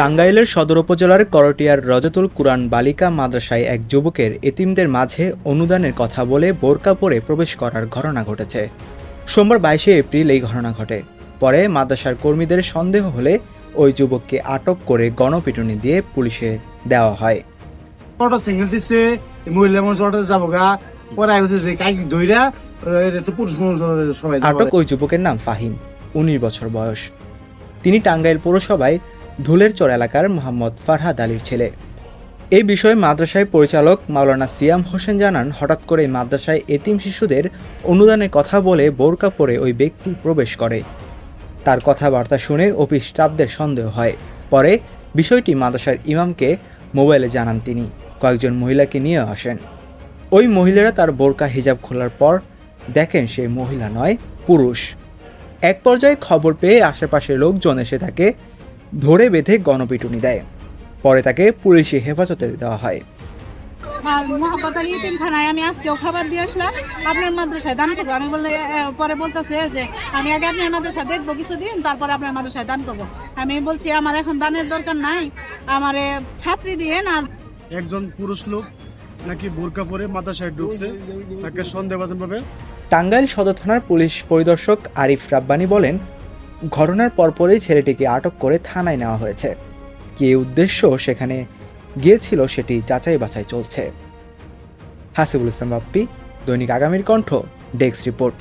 টাঙ্গাইলের সদর উপজেলার করটিয়ার রজতুল কুরআন বালিকা মাদ্রাসায় এক যুবকের এতিমদের মাঝে অনুদানের কথা বলে বোরকা পরে প্রবেশ করার ঘটনা ঘটেছে। সোমবার বাইশে এপ্রিল এই ঘটনা ঘটে। পরে মাদ্রাসার কর্মীদের সন্দেহ হলে ওই যুবককে আটক করে গণপিটুনি দিয়ে পুলিশে দেওয়া হয়। অটো সিঙ্গেল দিচ্ছে মহিলা মানুষ অটো যাব গা। পরে আইছে যে কাই দইরা তো পুরুষ মানুষ সবাই আটক ওই যুবকের নাম ফাহিম উনিশ বছর বয়স। তিনি টাঙ্গাইল পৌরসভায় ধুলের চর এলাকার মোহাম্মদ ফারহাদ আলীর ছেলে। এই বিষয়ে মাদ্রাসায় পরিচালক মাওলানা সিয়াম হোসেন জানান, হঠাৎ করে মাদ্রাসায় এতিম শিশুদের অনুদানের কথা বলে বোরকা পরে ওই ব্যক্তি প্রবেশ করে। তার কথাবার্তা শুনে অফিস স্টাফদের সন্দেহ হয়। পরে বিষয়টি মাদ্রাসার ইমামকে মোবাইলে জানান তিনি। কয়েকজন মহিলাকে নিয়ে আসেন। ওই মহিলারা তার বোরকা, হিজাব খোলার পর দেখেন সে মহিলা নয়, পুরুষ। এক পর্যায়ে খবর পেয়ে আশেপাশের লোকজন এসে তাকে ধরে বেঁধে গণপিটুনি দেয়। পরে তাকে পুলিশি হেফাজতে দেওয়া হয়। আর মোহাম্মদ আলী খানায় আমি আজকেও খাবার দিয়ে আসলাম। আপনার মাদ্রাসায় দান করব। আমি বললে পরে বলতেছে যে আমি আগে আপনার মাদ্রাসায় দেখব কিছুদিন তারপরে আপনার মাদ্রাসায় দান করব। আমি বলছি আমার এখন দানের দরকার নাই। আমার ছাত্রী দিয়ে না। একজন পুরুষ লোক নাকি বোরকা পরে মাদ্রাসায় ঢুকছে তাকে টাঙ্গাইল সদর থানার পুলিশ পরিদর্শক আরিফ রাব্বানি বলেন ঘটনার পরপরই ছেলেটিকে আটক করে থানায় নেওয়া হয়েছে। কে উদ্দেশ্য সেখানে গিয়েছিল সেটি যাচাই বাছাই চলছে। হাসিবুল ইসলাম বাপ্পি, দৈনিক আগামীর কণ্ঠ, ডেস্ক রিপোর্ট।